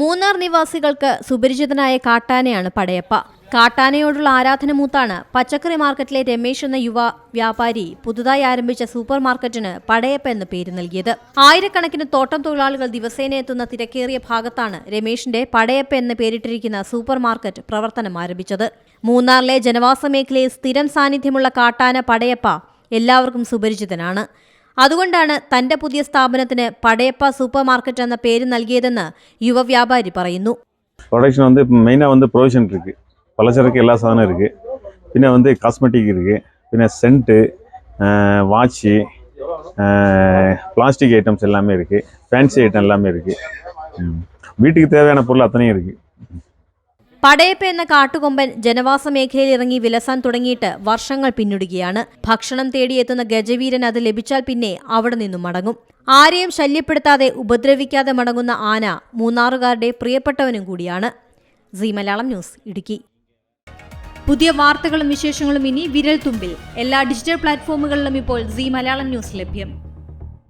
മൂന്നാർ നിവാസികൾക്ക് സുപരിചിതനായ കാട്ടാനയാണ് പടയപ്പ. കാട്ടാനയോടുള്ള ആരാധന മൂത്താണ് പച്ചക്കറി മാർക്കറ്റിലെ രമേശ് എന്ന യുവ വ്യാപാരി പുതുതായി ആരംഭിച്ച സൂപ്പർ മാർക്കറ്റിന് പടയപ്പ എന്ന പേര് നൽകിയത്. ആയിരക്കണക്കിന് തോട്ടം തൊഴിലാളികൾ ദിവസേന എത്തുന്ന തിരക്കേറിയ ഭാഗത്താണ് രമേശിന്റെ പടയപ്പ എന്ന് പേരിട്ടിരിക്കുന്ന സൂപ്പർ മാർക്കറ്റ് പ്രവർത്തനം ആരംഭിച്ചത്. മൂന്നാറിലെ ജനവാസ മേഖലയിൽ സ്ഥിരം സാന്നിധ്യമുള്ള കാട്ടാന പടയപ്പ എല്ലാവർക്കും സുപരിചിതനാണ്. അതുകൊണ്ടാണ് തന്റെ പുതിയ സ്ഥാപനത്തിന് പടയപ്പ സൂപ്പർ മാർക്കറ്റ് എന്ന പേര് നൽകിയതെന്ന് യുവ വ്യാപാരി പറയുന്നു ப்ரொடக்ஷன் வந்து மெயினாக வந்து ப்ரொவிஷன் இருக்குது பலசரக்கு எல்லா சாதனம் இருக்குது பின்ன வந்து காஸ்மெட்டிக் இருக்குது பின்ன சென்ட்டு வாட்சு பிளாஸ்டிக் ஐட்டம்ஸ் எல்லாமே இருக்குது ஃபேன்சி ஐட்டம் எல்லாமே இருக்குது வீட்டுக்கு தேவையான பொருள் அத்தனையும் இருக்குது പടയപ്പ എന്ന കാട്ടുകൊമ്പൻ ജനവാസ മേഖലയിൽ ഇറങ്ങി വിലസാൻ തുടങ്ങിയിട്ട് വർഷങ്ങൾ പിന്നിടുകയാണ്. ഭക്ഷണം തേടിയെത്തുന്ന ഗജവീരൻ അത് ലഭിച്ചാൽ പിന്നെ അവിടെ നിന്നും മടങ്ങും. ആരെയും ശല്യപ്പെടുത്താതെ ഉപദ്രവിക്കാതെ മടങ്ങുന്ന ആന മൂന്നാറുകാരുടെ പ്രിയപ്പെട്ടവനും കൂടിയാണ്. Zee Malayalam news Idukki. പുതിയ വാർത്തകളും വിശേഷങ്ങളും ഇനി വിരൽ തുമ്പിൽ എല്ലാ ഡിജിറ്റൽ പ്ലാറ്റ്ഫോമുകളിലും ഇപ്പോൾ സി മലയാളം ന്യൂസ് ലഭ്യം.